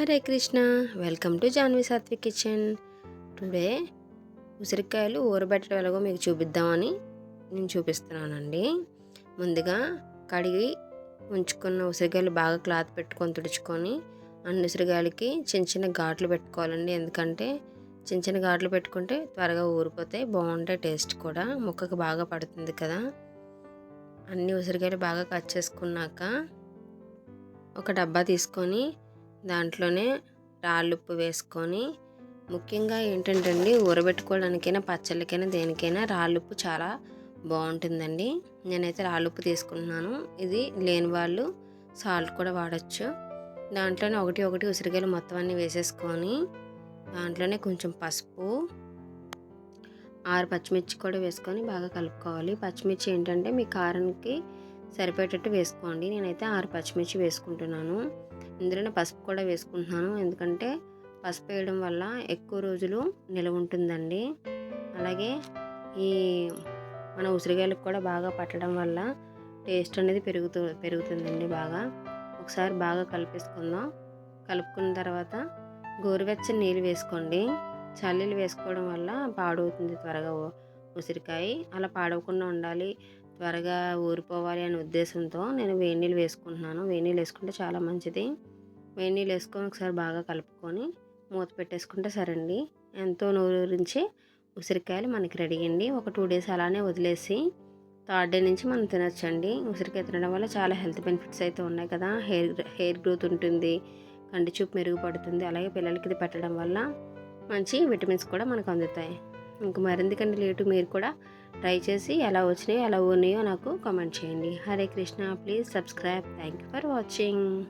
Hare Krishna. Welcome to Janvi Satvik kitchen. Today ఉసిరికాయలు ఊరబెట్టడం ఎలాగో మీకు చూపిద్దామని నేను చూపిస్తున్నానండి. ముందుగా కడిగి ఉంచుకున్న ఉసిరికాయలు బాగా క్లాత్ పెట్టుకొని తుడుచుకొని అన్ని ఉసిరికాయలకి చిన్న చిన్న ఘాట్లు పెట్టుకోవాలండి. ఎందుకంటే చిన్న చిన్న ఘాట్లు పెట్టుకుంటే త్వరగా ఊరిపోతాయి బాగుంటాయి టేస్ట్ కూడా. ముక్కకు బాగా పడుతుంది కదా. అన్ని ఉసిరికాయలు బాగా కట్ చేసుకున్నాక ఒక డబ్బా తీసుకొని దాంట్లోనే రాళ్ళుప్పు వేసుకొని ముఖ్యంగా ఏంటంటే అండి ఊరబెట్టుకోవడానికైనా పచ్చళ్ళకైనా దేనికైనా రాళ్ళుప్పు చాలా బాగుంటుందండి. నేనైతే రాళ్ళుప్పు తీసుకుంటున్నాను. ఇది లేని వాళ్ళు సాల్ట్ కూడా వాడచ్చు. దాంట్లోనే ఒకటి ఒకటి ఉసిరికాయలు మొత్తం అన్నీ వేసేసుకొని దాంట్లోనే కొంచెం పసుపు ఆరు పచ్చిమిర్చి కూడా వేసుకొని బాగా కలుపుకోవాలి. పచ్చిమిర్చి ఏంటంటే మీ కారానికి సరిపోయేటట్టు వేసుకోండి. నేనైతే ఆరు పచ్చిమిర్చి వేసుకుంటున్నాను. ఇందులోనే పసుపు కూడా వేసుకుంటున్నాను. ఎందుకంటే పసుపు వేయడం వల్ల ఎక్కువ రోజులు నిలవ ఉంటుందండి. అలాగే ఈ మన ఉసిరికాయలకు కూడా బాగా పట్టడం వల్ల టేస్ట్ అనేది పెరుగుతూ పెరుగుతుందండి బాగా. ఒకసారి బాగా కలిపేసుకుందాం. కలుపుకున్న తర్వాత గోరువెచ్చని నీళ్ళు వేసుకోండి. చల్లీలు వేసుకోవడం వల్ల పాడవుతుంది త్వరగా ఉసిరికాయ. అలా పాడవకుండా ఉండాలి. త్వరగా ఊరిపోవాలి అనే ఉద్దేశంతో నేను వేడి నీళ్ళు వేసుకుంటున్నాను. వేడి నీళ్ళు వేసుకుంటే చాలా మంచిది. వేడి నీళ్ళు వేసుకొని ఒకసారి బాగా కలుపుకొని మూత పెట్టేసుకుంటే సరండి. ఎంతో నూరించి ఉసిరికాయలు మనకి రెడీ అండి. ఒక టూ డేస్ అలానే వదిలేసి థర్డ్ డే నుంచి మనం తినచ్చండి. ఉసిరికాయ తినడం వల్ల చాలా హెల్త్ బెనిఫిట్స్ అయితే ఉన్నాయి కదా. హెయిర్ హెయిర్ గ్రోత్ ఉంటుంది కంటి చూపు మెరుగుపడుతుంది అలాగే పిల్లలకి ఇది పెట్టడం వల్ల మంచి విటమిన్స్ కూడా మనకు అందుతాయి. ఇంక మరెందుకండి లేటు మీరు కూడా ట్రై చేసి ఎలా వచ్చినాయో ఎలా ఉన్నాయో నాకు కామెంట్ చేయండి. Hare Krishna. Please subscribe. Thank you for watching.